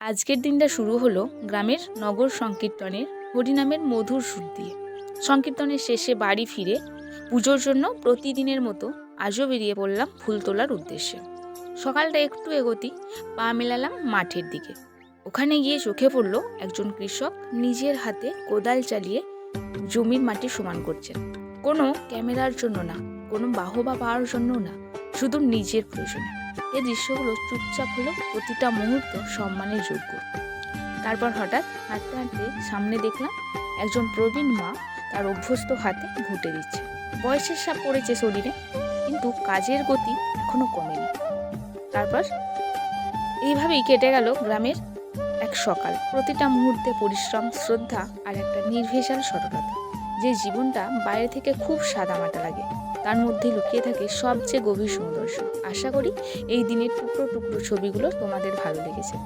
আজকের দিনটা শুরু হলো গ্রামের নগর সংকীর্তনের হরিনামের মধুর সুর দিয়ে। সংকীর্তনের শেষে বাড়ি ফিরে পুজোর জন্য প্রতিদিনের মতো আজও বেরিয়ে পড়লাম ফুল তোলার উদ্দেশ্যে। সকালটা একটু এগোতি পা মেলালাম মাঠের দিকে। ওখানে গিয়ে চোখে পড়ল একজন কৃষক নিজের হাতে কোদাল চালিয়ে জমির মাটি সমান করছেন। কোনো ক্যামেরার জন্য না, কোনো বাহবা পাওয়ার জন্য না, শুধু নিজের প্রয়োজনে। এই দৃশ্যগুলো চুপচাপ হলো প্রতিটা মুহূর্ত সম্মানের যোগ্য। তারপর হঠাৎ হাঁটতে হাঁটতে সামনে দেখলাম একজন প্রবীণ মা তার অভ্যস্ত হাতে ঘুটে দিচ্ছে। বয়সের সাপ পড়েছে শরীরে, কিন্তু কাজের গতি এখনও কমেনি। তারপর এইভাবেই কেটে গেল গ্রামের এক সকাল। প্রতিটা মুহূর্তে পরিশ্রম, শ্রদ্ধা আর একটা নির্ভেজাল সরলতা। যে জীবনটা বাইরে থেকে খুব সাদামাটা লাগে, তার মধ্যে লুকিয়ে থাকে সবচেয়ে গভীর সৌন্দর্য আশা করি এই দিনের টুকরো টুকরো ছবিগুলো তোমাদের ভালো লেগেছে।